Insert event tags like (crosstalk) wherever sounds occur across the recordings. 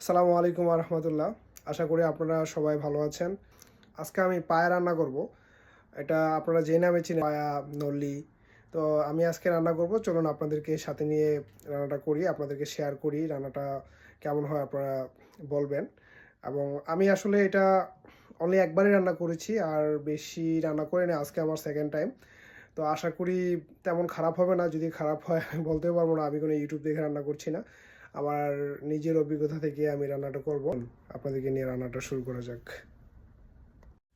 আসসালামু আলাইকুম রহমতুল্লাহ। আশা করি আপনারা সবাই ভালো আছেন। আজকে আমি পায়া রান্না করব। এটা আপনারা যে নামে চিনেন, পায়া, নল্লি। তো আমি আজকে রান্না করব। চলুন আপনাদেরকে সাথে নিয়ে রান্নাটা করি, আপনাদেরকে শেয়ার করি, রান্নাটা কেমন হয় আপনারা বলবেন। এবং আমি আসলে এটা অনলি একবারই রান্না করেছি, আর বেশি রান্না করিনি আজকে আমার সেকেন্ড টাইম তো আশা করি তেমন খারাপ হবে না। যদি খারাপ হয়, আমি বলতে পারব না। আমি কোনো ইউটিউব দেখে রান্না করছি না। আমার নিজের অভিজ্ঞতা থেকে আমি রান্নাটা করব। আপনাদেরকে নিয়ে রান্নাটা শুরু করা যাক।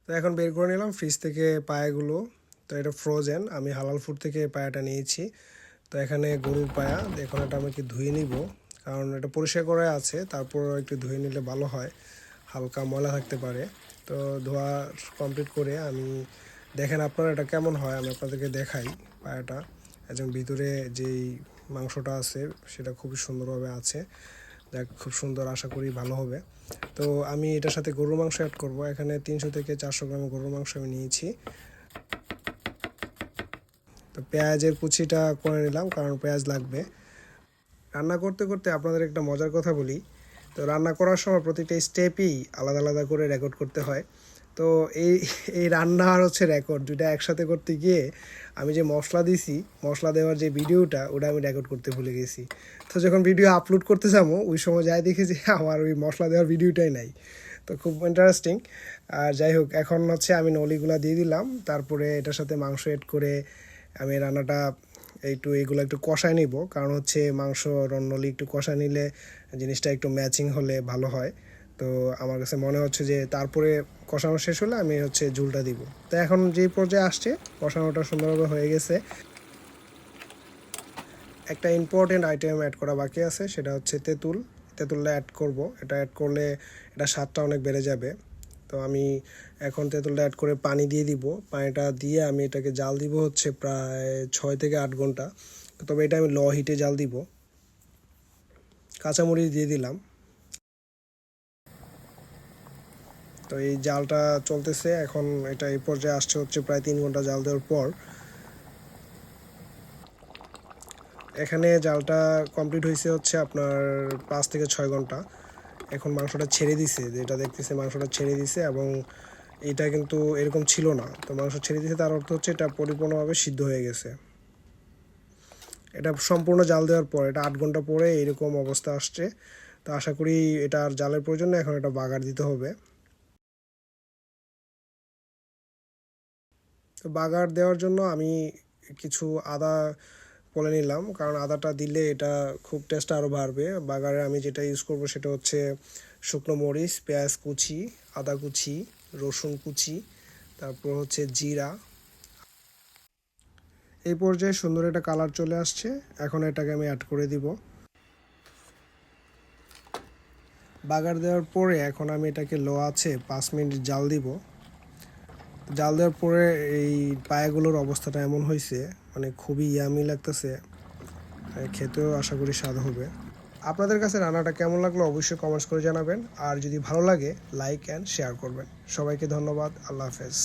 তো এখন বের করে নিলাম ফ্রিজ থেকে পায়াগুলো। তো এটা ফ্রোজেন আমি হালাল ফুড থেকে পায়াটা নিয়েছি। তো এখানে গরুর পায়া, এখন এটা আমি আমাকে ধুয়ে নিব। কারণ এটা পরিষ্কার করে আছে, তারপর একটু ধুয়ে নিলে ভালো হয়। হালকা ময়লা থাকতে পারে। তো ধোয়া কমপ্লিট করে আমি, দেখেন আপনারা এটা কেমন হয়, আমি আপনাদেরকে দেখাই পায়াটা। একজন ভিতরে যেই মাংসটা আছে, সেটা খুবই সুন্দরভাবে আছে। যাক খুব সুন্দর, আশা করি ভালো হবে। তো আমি এটার সাথে গরুর মাংস অ্যাড করব। এখানে তিনশো থেকে চারশো গ্রাম গরুর মাংস আমি নিয়েছি। তো পেঁয়াজের কুচিটা করে নিলাম, কারণ পেঁয়াজ লাগবে। রান্না করতে করতে আপনাদের একটা মজার কথা বলি। তো রান্না করার সময় প্রতিটা স্টেপই আলাদা আলাদা করে রেকর্ড করতে হয়। তো এই এই রান্না আর হচ্ছে রেকর্ড দুইটা একসাথে করতে গিয়ে আমি যে মশলা দিছি, মশলা দেওয়ার যে ভিডিওটা, ওটা আমি রেকর্ড করতে ভুলে গেছি। তো যখন ভিডিও আপলোড করতে যাব, ওই সময় যাই দেখি যে (laughs) আমার ওই মশলা দেওয়ার ভিডিওটাই নাই। তো খুব ইন্টারেস্টিং আর যাই হোক, এখন হচ্ছে আমি নলিগুলা দিয়ে দিলাম। তারপরে এটার সাথে মাংস এড করে আমি রান্নাটা একটু এইগুলো একটু কষায় নিব। কারণ হচ্ছে মাংস রন্নলি একটু কষায় নিলে জিনিসটা একটু ম্যাচিং হলে ভালো হয়। তো আমার কাছে মনে হচ্ছে যে তারপরে কষানো শেষ হলে আমি হচ্ছে ঝুলটা দিব। তো এখন যে পর্যায়ে আসছে, কষানোটা সুন্দরভাবে হয়ে গেছে। একটা ইম্পর্টেন্ট আইটেম অ্যাড করা বাকি আছে, সেটা হচ্ছে তেঁতুল। তেঁতুলটা অ্যাড করব। এটা অ্যাড করলে এটা স্বাদটা অনেক বেড়ে যাবে। তো আমি এখন তেঁতুলটা অ্যাড করে পানি দিয়ে দিব। পানিটা দিয়ে আমি এটাকে জাল দিব হচ্ছে প্রায় ছয় থেকে আট ঘণ্টা। তবে এটা আমি ল হিটে জাল দিব। কাঁচামরিচ দিয়ে দিলাম। তো এই জালটা চলতেছে। এখন এটা এই পর্যায়ে আসছে হচ্ছে প্রায় তিন ঘণ্টা জাল দেওয়ার পর। এখানে জালটা কমপ্লিট হয়েছে হচ্ছে আপনার পাঁচ থেকে ছয় ঘণ্টা। এখন মাংসটা ছেড়ে দিছে, যেটা দেখতেছে মাংসটা ছেড়ে দিছে এবং এটা কিন্তু এরকম ছিল না। তো মাংস ছেড়ে দিছে, তার অর্থ হচ্ছে এটা পরিপূর্ণভাবে সিদ্ধ হয়ে গেছে। এটা সম্পূর্ণ জাল দেওয়ার পর, এটা আট ঘণ্টা পরে এরকম অবস্থা আসছে। তো আশা করি এটা আর জালের প্রয়োজন এখন এটা বাগার দিতে হবে। তো বাগার দেওয়ার জন্য আমি কিছু আদা বলে নিলাম। কারণ আদাটা দিলে এটা খুব টেস্টটা আরও বাড়বে। বাগারে আমি যেটা ইউজ করব সেটা হচ্ছে শুকনো মরিচ, পেঁয়াজ কুচি, আদা কুচি, রসুন কুচি, তারপর হচ্ছে জিরা। এই পর্যায়ে সুন্দর একটা কালার চলে আসছে। এখন এটাকে আমি অ্যাড করে দিব। বাগার দেওয়ার পরে এখন আমি এটাকে লো আছে পাঁচ মিনিট জাল দিব। জাল দেওয়ার পরে এই পায়াগুলোর অবস্থাটা এমন হয়েছে মানে খুবই ইয়ামি লাগতেছে খেতেও আশা করি স্বাদ হবে। আপনাদের কাছে রান্নাটা কেমন লাগল অবশ্যই কমেন্টস করে জানাবেন, আর যদি ভালো লাগে লাইক অ্যান্ড শেয়ার করবেন। সবাইকে ধন্যবাদ, আল্লাহ হাফেজ।